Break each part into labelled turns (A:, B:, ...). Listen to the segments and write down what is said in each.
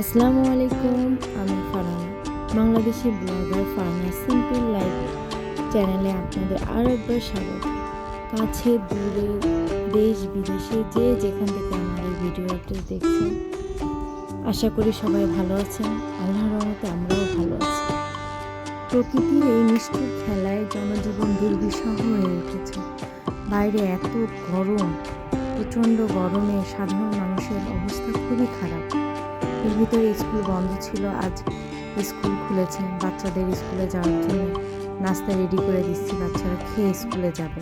A: আসসালামু আলাইকুম, আমি Farana Bangladeshi blogger Farana simple life চ্যানেলে আপনাদের আরও একবার স্বাগত। কাছে, দূরে, দেশ, বিদেশে, যে যেখান থেকে আমার এই ভিডিওটি দেখছেন, আশা করি সবাই ভালো আছেন, আল্লাহর রহমতে আমরাও ভালো আছি। প্রকৃতির এই নিষ্ঠুর খেলায় জনজীবন দুর্বিষহ হয়ে উঠেছে। বাইরে এত গরম, প্রচণ্ড গরমে সাধারণ মানুষের অবস্থা খুবই খারাপ। এর ভিতরে স্কুল বন্ধ ছিল, আজ স্কুল খুলেছে। বাচ্চাদের স্কুলে যাওয়ার জন্য নাস্তা রেডি করে দিচ্ছি, বাচ্চারা খেয়ে স্কুলে যাবে।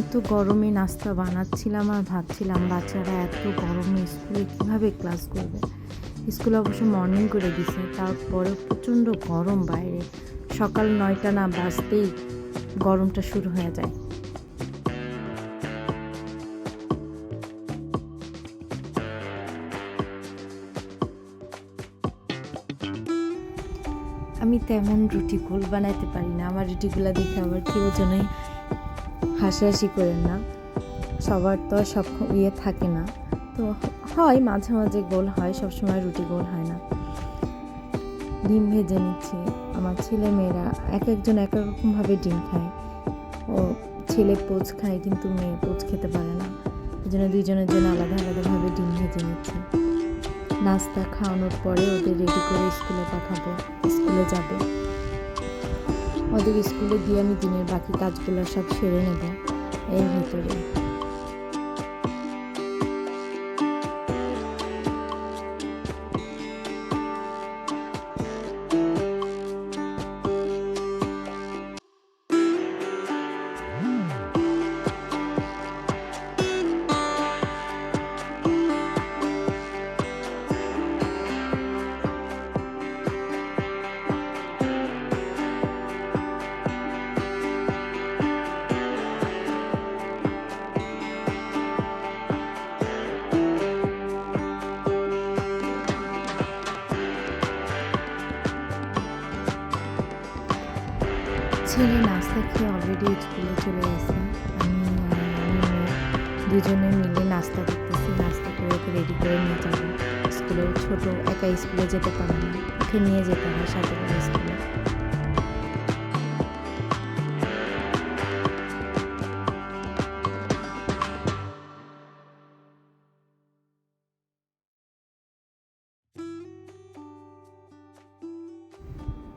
A: এত গরমে নাস্তা বানাচ্ছিলাম আর ভাবছিলাম, বাচ্চারা এত গরমে স্কুলে কীভাবে ক্লাস করবে? স্কুল অবশ্য মর্নিং করে দিছে তারপরে প্রচণ্ড গরম বাইরে। সকাল নয়টা না বাজতেই গরমটা শুরু হয়ে যায়। আমি তেমন রুটি গোল বানাইতে পারি না। আমার রুটিগুলো দেখে আবার কেউ জন্যই হাসাহাসি করেন না। সবার তো সব ইয়ে থাকে না। তো হয় মাঝে মাঝে গোল হয়, সবসময় রুটি গোল হয় না। ডিম ভেজে নিচ্ছি। আমার ছেলে মেয়েরা এক একজন এক এক রকমভাবে ডিম খায়। ও ছেলে পোচ খায় কিন্তু মেয়ে পোচ খেতে পারে না। এই জন্য দুইজনের জন্য আলাদা আলাদাভাবে ডিম ভেজে নিচ্ছি। নাস্তা খাওয়ানোর পরে ওদের রেডি করে স্কুলে পাঠাবো। স্কুলে যাবে। ওদের স্কুলে দিয়ে আমি দিনের বাকি কাজগুলো সব সেরে নেব। এর ভিতরে। ছেলে নাস্তা খেয়ে অলরেডি স্কুলে চলে গেছে। আমি দুজনে মিলে নাস্তা করতেছি। নাস্তা করে ওকে রেডি করে নিয়ে যাব। স্কুলে ছোটো একা স্কুলে যেতে পারে না। ওকে নিয়ে যেতে হয় সাথে করে স্কুলে।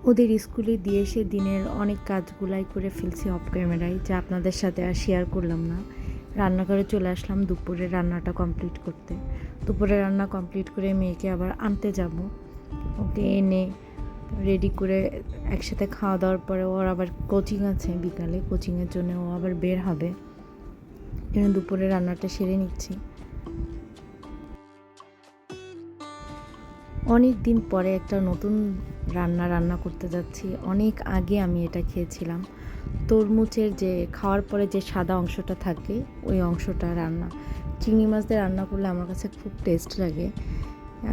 A: ওদের স্কুলে দিয়ে এসে দিনের অনেক কাজগুলাই করে ফেলছি অফ ক্যামেরায় যা আপনাদের সাথে আর শেয়ার করলাম না। রান্নাঘরে চলে আসলাম দুপুরে রান্নাটা কমপ্লিট করতে। দুপুরে রান্না কমপ্লিট করে মেয়েকে আবার আনতে যাব। ওকে এনে রেডি করে একসাথে খাওয়া দাওয়ার পরে ওর আবার কোচিং আছে বিকালে কোচিংয়ের জন্য ও আবার বের হবে। এখানে দুপুরে রান্নাটা সেরে নিচ্ছি। অনেক দিন পরে একটা নতুন রান্না রান্না করতে যাচ্ছি। অনেক আগে আমি এটা খেয়েছিলাম। তরমুজের যে খাওয়ার পরে যে সাদা অংশটা থাকে, ওই অংশটা রান্না। চিংড়ি মাছ দিয়ে রান্না করলে আমার কাছে খুব টেস্ট লাগে।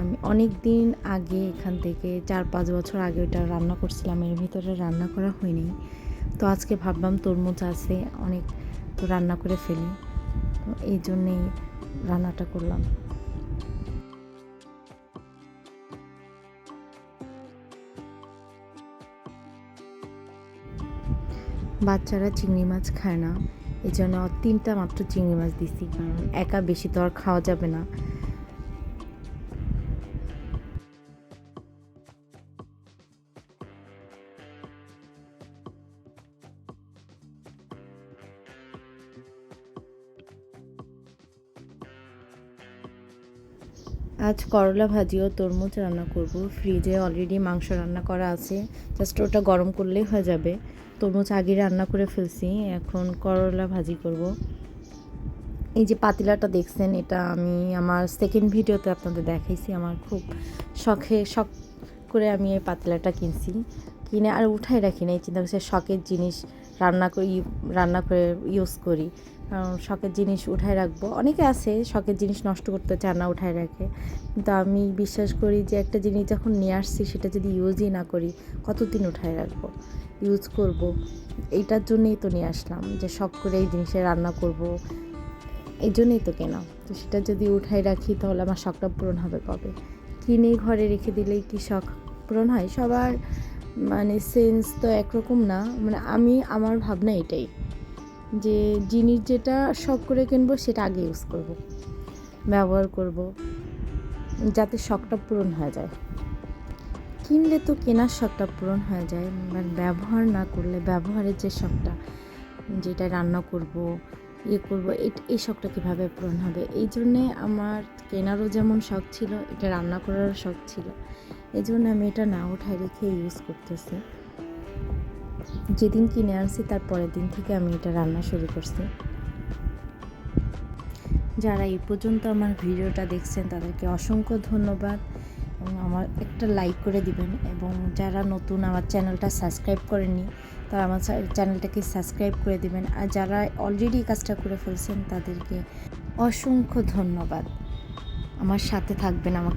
A: আমি অনেক দিন আগে এখান থেকে চার পাঁচ বছর আগে ওটা রান্না করছিলাম, এর ভিতরে রান্না করা হয়নি। তো আজকে ভাবলাম তরমুজ আছে, অনেক তো রান্না করে ফেলি। তো এই জন্যেই রান্নাটা করলাম। বাচ্চারা চিংড়ি মাছ খায় না। এই জন্য তিনটা মাত্র চিংড়ি মাছ দিছি, কারণ একা বেশি তো আর খাওয়া যাবে না। আজ করলা ভাজি ও তরমুজ রান্না করব। ফ্রিজে অলরেডি মাংস রান্না করা আছে। জাস্ট ওটা গরম করলেই হয়ে যাবে। তরমুজ আগে রান্না করে ফেলছি, এখন করলা ভাজি করব। এই যে পাতিলাটা দেখছেন, এটা আমি আমার সেকেন্ড ভিডিওতে আপনাদের দেখাইছি, আমার খুব শখে, শখ করে আমি এই পাতিলাটা কিনছি। কিনে আর উঠাই রাখি না এই চিন্তা করছি শখের জিনিস রান্না করি, রান্না করে ইউজ করি। শখের জিনিস উঠায় রাখব। অনেকে আছে শখের জিনিস নষ্ট করতে চান না, উঠায় রাখে। কিন্তু আমি বিশ্বাস করি যে একটা জিনিস যখন নিয়ে আসছি, সেটা যদি ইউজই না করি, কতদিন উঠায় রাখব? ইউজ করব। এইটার জন্যই তো নিয়ে আসলাম যে শখ করে এই জিনিসে রান্না করব। এই জন্যই তো কেনা। তো সেটা যদি উঠাই রাখি, তাহলে আমার শখটা পূরণ হবে কবে? কিনে ঘরে রেখে দিলেই কি শখ পূরণ হয়? সবার মানে সেন্স তো একরকম না। মানে আমি, আমার ভাবনা এটাই। যে জিনিস যেটা শখ করে কিনবো, সেটা আগে ইউজ করব, ব্যবহার করব, যাতে শখটা পূরণ হয়ে যায়। কিনলে তো কেনার শখটা পূরণ হয়ে যায় বাট ব্যবহার না করলে, ব্যবহারের যে শখটা, যেটা রান্না করব ইয়ে করব এই শখটা কীভাবে পূরণ হবে? এই জন্যে আমার কেনারও যেমন শখ ছিল, এটা রান্না করারও শখ ছিল, এই জন্য আমি এটা না উঠায় রেখে ইউজ করতেছি। যেদিন কিনে আনছি, তার পরের দিন থেকে আমি এটা রান্না শুরু করছি। যারা এই পর্যন্ত আমার ভিডিওটা দেখছেন, তাদেরকে অসংখ্য ধন্যবাদ। এবং আমার একটা লাইক করে দিবেন। এবং যারা নতুন আমার চ্যানেলটা সাবস্ক্রাইব করেননি তারা আমার চ্যানেলটাকে সাবস্ক্রাইব করে দিবেন। আর যারা অলরেডি কাজটা করে ফেলছেন, তাদেরকে অসংখ্য ধন্যবাদ। আমার সাথে থাকবেন আমাকে